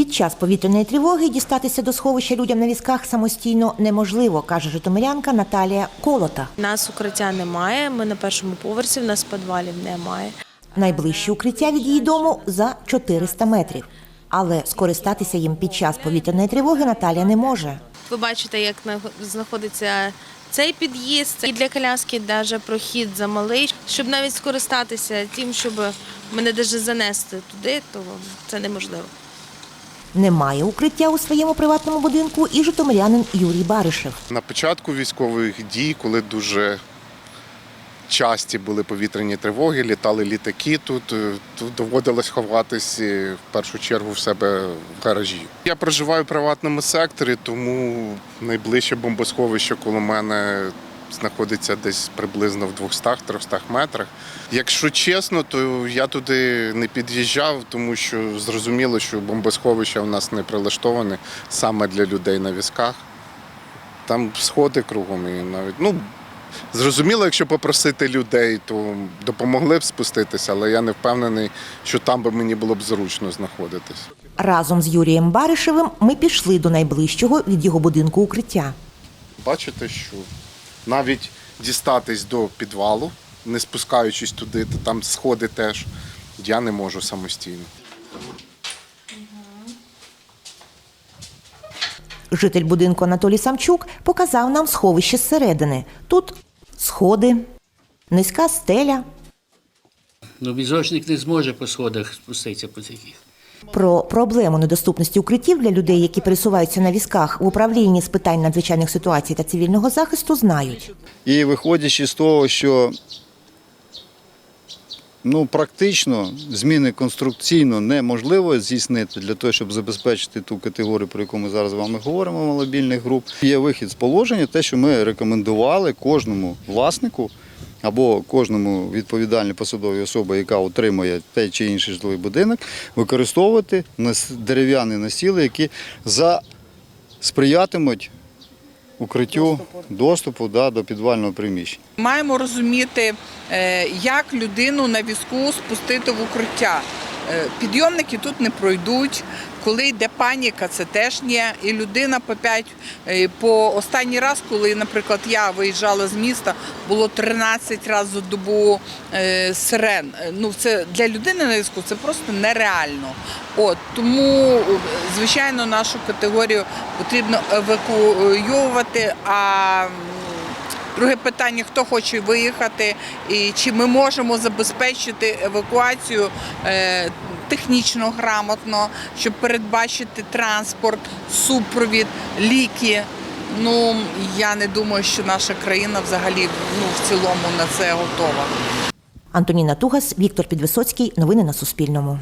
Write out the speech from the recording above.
Під час повітряної тривоги дістатися до сховища людям на візках самостійно неможливо, каже житомирянка Наталія Колота. Нас укриття немає. Ми на першому поверсі, в нас підвалів немає. Найближче укриття від її дому за 400 метрів. Але скористатися їм під час повітряної тривоги Наталія не може. Ви бачите, як на- знаходиться цей під'їзд і для коляски навіть прохід замалий. Щоб навіть скористатися тим, щоб мене навіть занести туди, то це неможливо. Немає укриття у своєму приватному будинку і житомирянин Юрій Баришев. На початку військових дій, коли дуже часті були повітряні тривоги, літали літаки тут, е, тут доводилось ховатись е, в першу чергу в себе в гаражі. Я проживаю в приватному секторі, тому найближче бомбосховище коло мене знаходиться десь приблизно в 200-300 метрах. Якщо чесно, то я туди не під'їжджав, тому що зрозуміло, що бомбосховище в нас не прилаштоване саме для людей на візках. Там сходи кругом і навіть ну зрозуміло, якщо попросити людей, то допомогли б спуститися, але я не впевнений, що там би мені було б зручно знаходитись. Разом з Юрієм Баришевим ми пішли до найближчого від його будинку укриття. Бачите, що навіть дістатись до підвалу, не спускаючись туди, то там сходи теж, я не можу самостійно. Житель будинку Анатолій Самчук показав нам сховище зсередини. Тут сходи, низька стеля. Ну, візочник не зможе по сходах спуститися по таких. Про проблему недоступності укриттів для людей, які пересуваються на візках в управлінні з питань надзвичайних ситуацій та цивільного захисту, знають. І виходячи з того, що ну, практично зміни конструкційно неможливо здійснити для того, щоб забезпечити ту категорію, про яку ми зараз з вами говоримо, малобільних груп. Є вихід з положення, те, що ми рекомендували кожному власнику або кожному відповідальній посадовій особі, яка отримує той чи інший житловий будинок, використовувати дерев'яні насіли, які за сприятимуть укриттю доступу да, до підвального приміщення. Маємо розуміти, е, як людину на візку спустити в укриття. Е, Підйомники тут не пройдуть. Коли йде паніка, це теж ні. І людина по 5, по останній раз, коли, наприклад, я виїжджала з міста, було 13 разів за добу е, сирен. Е, Ну, це для людини на візку це просто нереально. От тому, е, звичайно, нашу категорію потрібно евакуювати. А Друге питання: хто хоче виїхати, і чи ми можемо забезпечити евакуацію е, технічно грамотно, щоб передбачити транспорт, супровід, ліки. Ну я не думаю, що наша країна взагалі ну, в цілому на це готова. Антоніна Тугас, Віктор Підвисоцький. Новини на Суспільному.